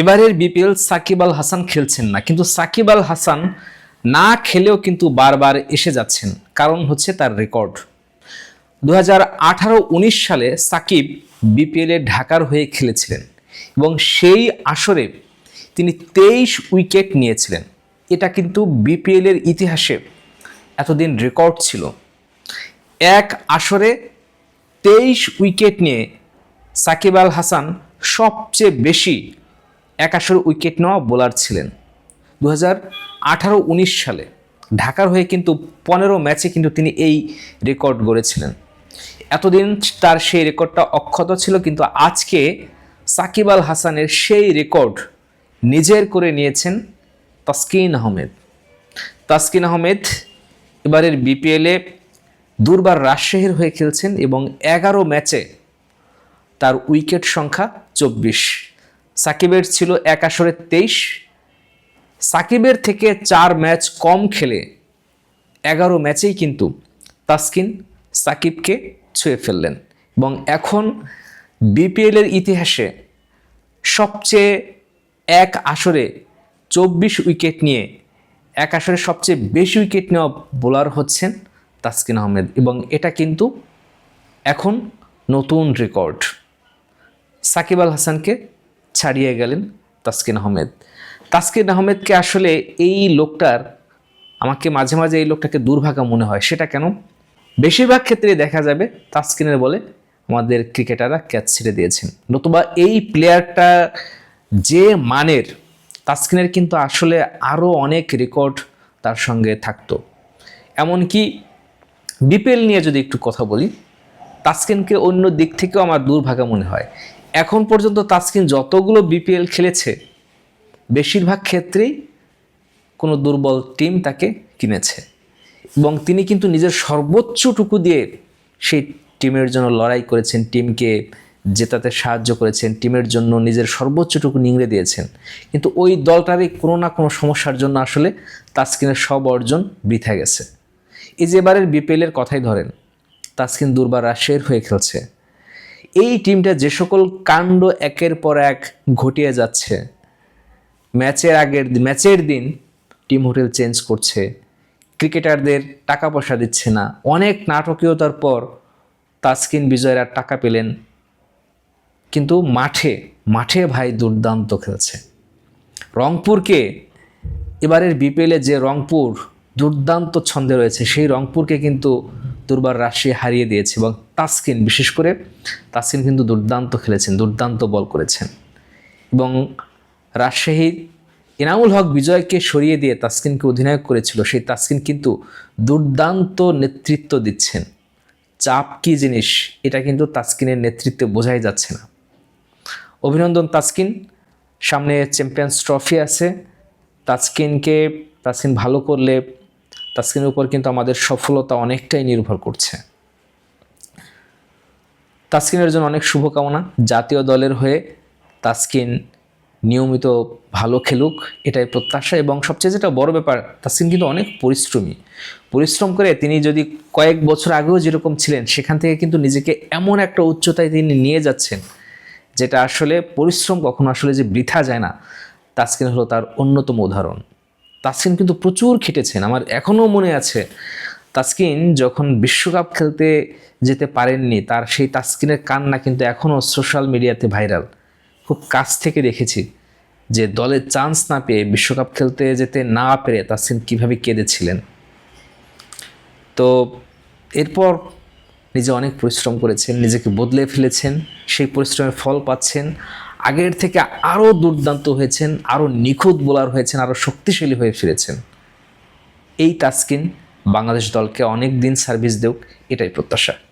এবারের বিপিএল সাকিব আল হাসান খেলছেন না, কিন্তু সাকিব আল হাসান না খেলেও কিন্তু বারবার এসে যাচ্ছেন। কারণ হচ্ছে তার রেকর্ড। দু হাজার সালে সাকিব বিপিএলে ঢাকার হয়ে খেলেছিলেন এবং সেই আসরে তিনি তেইশ উইকেট নিয়েছিলেন। এটা কিন্তু বিপিএলের ইতিহাসে এতদিন রেকর্ড ছিল। এক আসরে তেইশ উইকেট নিয়ে সাকিব আল হাসান সবচেয়ে বেশি এক আসরে উইকেট নেওয়া বোলার ছিলেন। দু হাজার আঠারো উনিশ সালে ঢাকার হয়ে কিন্তু পনেরো ম্যাচে কিন্তু তিনি এই রেকর্ড গড়েছিলেন। এতদিন তার সেই রেকর্ডটা অক্ষত ছিল, কিন্তু আজকে সাকিব আল হাসানের সেই রেকর্ড নিজের করে নিয়েছেন তাসকিন আহমেদ। তাসকিন আহমেদ এবারের বিপিএলে দুর্বার রাজশাহীর হয়ে খেলছেন এবং এগারো ম্যাচে তার উইকেট সংখ্যা চব্বিশ। সাকিবের ছিল এক আসরে তেইশ। সাকিবের থেকে চার ম্যাচ কম খেলে এগারো ম্যাচেই কিন্তু তাসকিন সাকিবকে ছুঁয়ে ফেললেন এবং এখন বিপিএলের ইতিহাসে সবচেয়ে এক আসরে চব্বিশ উইকেট নিয়ে এক আসরে সবচেয়ে বেশি উইকেট নেওয়া বোলার হচ্ছেন তাসকিন আহমেদ এবং এটা কিন্তু এখন নতুন রেকর্ড। সাকিব আল হাসানকে ছাড়িয়ে গেলেন তাসকিন আহমেদ। তাসকিন আহমেদকে আসলে এই লোকটার, আমাকে মাঝে মাঝে এই লোকটাকে দুর্ভাগা মনে হয়। সেটা কেন? বেশিরভাগ ক্ষেত্রে দেখা যাবে তাসকিনের বলে আমাদের ক্রিকেটাররা ক্যাচ ছেড়ে দিয়েছেন। নতুবা এই প্লেয়ারটা যে মানের, তাসকিনের কিন্তু আসলে আরও অনেক রেকর্ড তার সঙ্গে থাকতো। এমনকি বিপিএল নিয়ে যদি একটু কথা বলি, তাসকিনকে অন্য দিক থেকেও আমার দুর্ভাগা মনে হয়। এখন পর্যন্ত তাসকিন যতগুলো বিপিএল খেলেছে, বেশিরভাগ ক্ষেত্রেই কোনো দুর্বল টিম তাকে কিনেছে। এবং তিনি কিন্তু নিজের সর্বোচ্চটুকু দিয়ে সেই টিমের জন্য লড়াই করেছেন টিমকে জেতাতে সাহায্য করেছেন টিমের জন্য নিজের সর্বোচ্চটুকু নিংড়ে দিয়েছেন। কিন্তু ওই দলটারই কোনো না কোনো সমস্যার জন্য আসলে তাসকিনের সব অর্জন বৃথা গেছে। এই যে এবারের বিপিএলের কথাই ধরেন, তাসকিন দুর্বার রাশিয়ার হয়ে খেলছে। এই টিমটা যে সকল কাণ্ড একের পর এক ঘটিয়ে যাচ্ছে, ম্যাচের আগের ম্যাচের দিন টিম হোটেল চেঞ্জ করছে ক্রিকেটারদের টাকা পয়সা দিচ্ছে না, অনেক নাটকীয়তার পর তাসকিন বিজয়রা টাকা পেলেন। কিন্তু মাঠে মাঠে ভাই দুর্দান্ত খেলছে। রংপুরকে এবারের বিপিএলে যে রংপুর দুর্দান্ত ছন্দে রয়েছে। সেই রংপুরকে কিন্তু দুর্বার রাশিয়া হারিয়ে দিয়েছে এবং তাসকিন, বিশেষ করে তাসকিন কিন্তু দুর্দান্ত খেলেছেন, দুর্দান্ত বল করেছেন। এবং রাজশাহীর এনামুল হক বিজয়কে সরিয়ে দিয়ে তাসকিনকে অধিনায়ক করেছিল, সেই তাসকিন কিন্তু দুর্দান্ত নেতৃত্ব দিচ্ছেন। চাপ কী জিনিস, এটা কিন্তু তাসকিনের নেতৃত্বে বোঝাই যাচ্ছে না। অভিনন্দন তাসকিন, সামনে চ্যাম্পিয়ন্স ট্রফি আছে। তাসকিনকে, তাসকিন ভালো করলে তাসকিনের উপর কিন্তু আমাদের সফলতা অনেকটাই নির্ভর করছে। তাসকিনের জন্য অনেক শুভকামনা। জাতীয় দলের হয়ে তাসকিন নিয়মিত ভালো খেলুক, এটাই প্রত্যাশা এবং সবচেয়ে যেটা বড় ব্যাপার, তাসকিন কিন্তু অনেক পরিশ্রমী। পরিশ্রম করে তিনি যদি কয়েক বছর আগেও যেরকম ছিলেন, সেখান থেকে কিন্তু নিজেকে এমন একটা উচ্চতায় তিনি নিয়ে যাচ্ছেন, যেটা আসলে পরিশ্রম কখনো আসলে যে বৃথা যায় না, তাসকিন হলো তার অন্যতম উদাহরণ। তাসকিন কিন্তু প্রচুর খেটেছেন। আমার এখনও মনে আছে, তাসকিন যখন বিশ্বকাপ খেলতে যেতে পারেননি, তার সেই তাসকিনের কান্না কিন্তু এখনও সোশ্যাল মিডিয়াতে ভাইরাল। খুব কাছ থেকে দেখেছি যে দলের চান্স না পেয়ে বিশ্বকাপ খেলতে যেতে না পেরে তাসকিন কীভাবে কেঁদেছিলেন। তো এরপর নিজে অনেক পরিশ্রম করেছেন, নিজেকে বদলে ফেলেছেন, সেই পরিশ্রমের ফল পাচ্ছেন। আগের থেকে আরও দুর্দান্ত হয়েছেন আরও নিখুঁত বোলার হয়েছেন আরও শক্তিশালী হয়ে ফিরেছেন। এই তাস্কিন বাংলাদেশ দলকে অনেক দিন সার্ভিস দেউক, এটাই প্রত্যাশা।